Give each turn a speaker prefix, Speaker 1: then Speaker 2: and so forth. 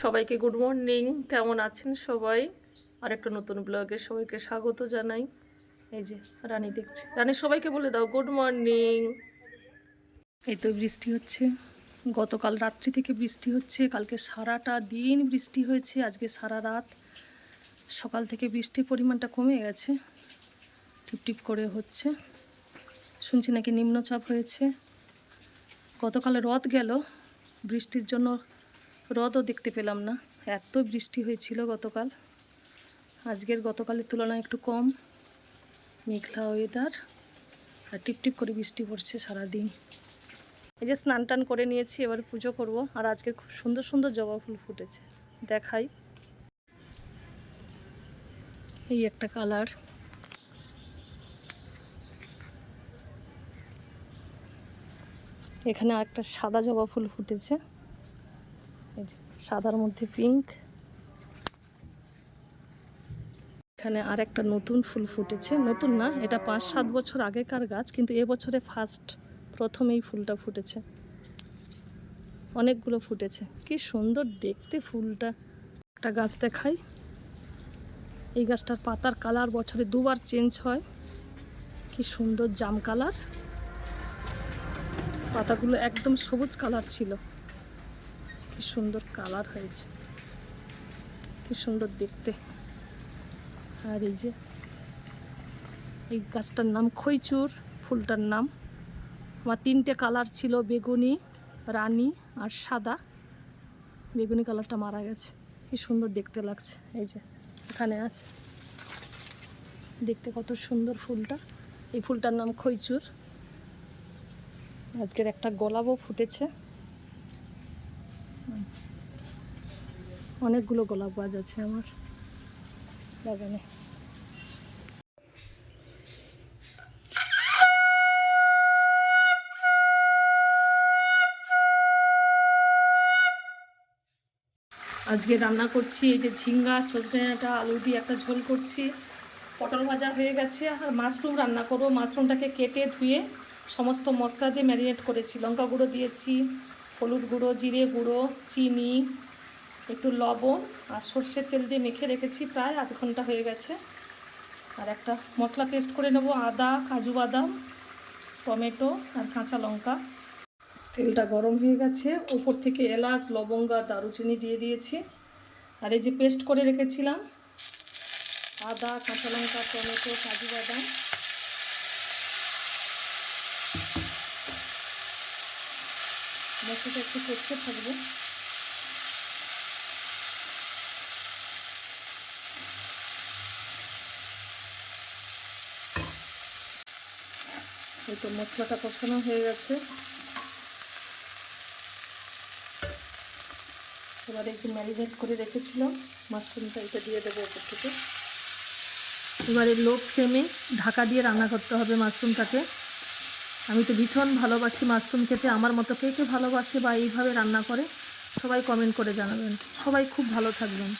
Speaker 1: সবাইকে good morning কেমন আছেন সবাই? আর একটা নতুন ব্লগে সবাইকে স্বাগত জানাই। এই যে, রানী দেখছি। রানী, সবাইকে বলে দাও গুড মর্নিং এই তো বৃষ্টি হচ্ছে। গতকাল রাত্রি থেকে বৃষ্টি হচ্ছে। কালকে সারাটা দিন বৃষ্টি হয়েছে। আজকে সারা রাত সকাল থেকে বৃষ্টির পরিমাণটা কমে গেছে। টিপ টিপ করে হচ্ছে। শুনছি নাকি নিম্নচাপ হয়েছে। গতকাল রথ গেল। বৃষ্টির জন্য রথও দেখতে পেলাম না। এত বৃষ্টি হয়েছিল গতকাল। আজকের গতকালের তুলনায় একটু কম। মেঘলা ওয়েদার আর টিপটিপ করে বৃষ্টি পড়ছে সারাদিন। এই যে স্নান টান করে নিয়েছি, এবার পুজো করব। আর আজকে খুব সুন্দর সুন্দর জবা ফুল ফুটেছে। দেখাই। এই একটা কালার। এখানে একটা সাদা জবা ফুল ফুটেছে। সাদার মধ্যে পিঙ্ক এখানে আর একটা নতুন ফুল ফুটেছে। নতুন না, এটা পাঁচ সাত বছর আগেকার গাছ, কিন্তু এবছরে ফার্স্ট প্রথম এই ফুলটা ফুটেছে। অনেকগুলো ফুটেছে। কি সুন্দর দেখতে ফুলটা। একটা গাছ দেখাই। এই গাছটার পাতার কালার বছরে দুবার চেঞ্জ হয়। কি সুন্দর জাম কালার পাতাগুলো একদম সবুজ কালার ছিল। কি সুন্দর কালার হয়েছে। কি সুন্দর দেখতে। আর এই যে, এই গাছটার নাম খৈচুর, ফুলটার নাম। আমার তিনটে কালার ছিল, বেগুনি, রানী আর সাদা। বেগুনি কালারটা মারা গেছে। কি সুন্দর দেখতে লাগছে। এই যে, এখানে আছে। দেখতে কত সুন্দর ফুলটা। এই ফুলটার নাম খৈচুর। আজকের একটা গোলাপও ফুটেছে। অনেকগুলো গোলাপ গাছ আছে আমার বাগানে। আজকে রান্না করছি এই যে ঝিঙ্গা, সজনে ডাঁটা, আলু দিয়ে একটা ঝোল করছি। পটল ভাজা হয়ে গেছে, আর মাশরুম রান্না করব। মাশরুমটাকে কেটে ধুয়ে সমস্ত মশলা দিয়ে ম্যারিনেট করেছি। লঙ্কা গুঁড়ো দিয়েছি হলুদ গুঁড়ো, জিরে গুঁড়ো, চিনি, একটু লবণ আর সর্ষের তেল দিয়ে মেখে রেখেছি প্রায় আধ ঘণ্টা হয়ে গেছে। আর একটা মশলা পেস্ট করে নেব, আদা, কাজু বাদাম, টমেটো আর কাঁচা লঙ্কা। তেলটা গরম হয়ে গেছে, ওপর থেকে এলাচ, লবঙ্গ আর দারুচিনি দিয়ে দিয়েছি। আর এই যে পেস্ট করে রেখেছিলাম, আদা, কাঁচা লঙ্কা, টমেটো, কাজু বাদাম। মশলাটা একটু করতে থাকব। এই তো মশলাটা কষানো হয়ে গেছে। এবারে একটু ম্যারিনেট করে রেখেছিলাম। মাশরুমটা এটা দিয়ে দেবো ওপর থেকে। এবারে লো ফ্লেমে ঢাকা দিয়ে রান্না করতে হবে মাশরুমটাকে। আমি তো ভীষণ ভালোবাসি মাশরুম খেতে, আমার মতো কে কে ভালোবাসে বা এইভাবে রান্না করে, সবাই কমেন্ট করে জানাবেন। সবাই খুব ভালো থাকবেন।